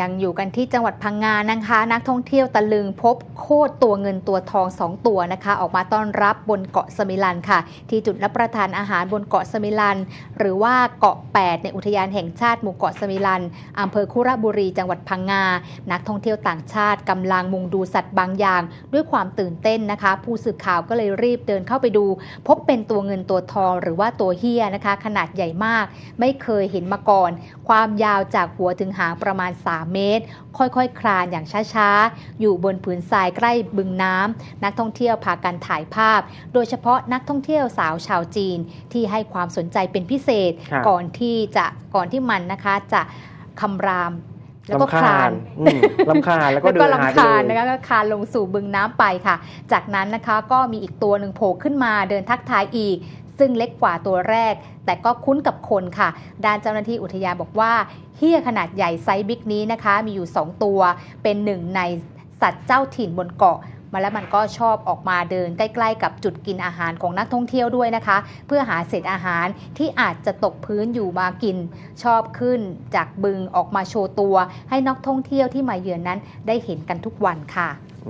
ยังอยู่กันที่จังหวัดพังงานะคะ นักท่องเที่ยวตะลึงพบโคตรตัวเงินตัวทองสองตัวนะคะ ออกมาต้อนรับบนเกาะสมิลันค่ะ ที่จุดรับประทานอาหารบนเกาะสมิลัน หรือว่าเกาะ 8 ในอุทยานแห่งชาติหมู่เกาะสมิลันอำเภอคุระบุรีจังหวัดพังงา นักท่องเที่ยวต่างชาติกำลังมุงดูสัตว์บางอย่าง ด้วยความตื่นเต้นนะคะ ผู้สื่อข่าวก็เลยรีบเดินเข้าไปดู พบเป็นตัวเงินตัวทองหรือว่าตัวเฮียนะคะ ขนาดใหญ่มาก ไม่เคยเห็นมาก่อน ความยาวจากหัวถึงหางประมาณ3เมตร ค่อยๆ คลานอย่างช้าๆ อยู่บนผืนทรายใกล้บึงน้ำนักท่องเที่ยวพากันถ่ายภาพ โดยเฉพาะนักท่องเที่ยวสาวชาวจีนที่ให้ความสนใจเป็นพิเศษครับก่อนที่จะก่อนที่มันนะคะจะคำราม แล้วก็ลำคลานอืมลำคาญแล้วก็แล้วเดิก็นหายลำไปคาญเลยนะคะก็คลานลงสู่บึงน้ำไปค่ะ จากนั้นนะคะก็มีอีกตัวหนึ่งโผล่ขึ้นมาเดินทักทายอีก ซึ่งเล็กกว่าตัวแรก แต่ก็คุ้นกับคนค่ะ ด้านเจ้าหน้าที่อุทยานบอกว่าเฮี้ยขนาดใหญ่ไซส์บิ๊กนี้นะคะ มีอยู่ 2 ตัว เป็นหนึ่งในสัตว์เจ้าถิ่นบนเกาะ มาแล้วมันก็ชอบออกมาเดินใกล้ ๆ กับจุดกินอาหารของนักท่องเที่ยวด้วยนะคะ เพื่อหาเศษอาหารที่อาจจะตกพื้นอยู่มากิน ชอบขึ้นจากบึงออกมาโชว์ตัว ให้นักท่องเที่ยวที่มาเยือนนั้นได้เห็นกันทุกวันค่ะ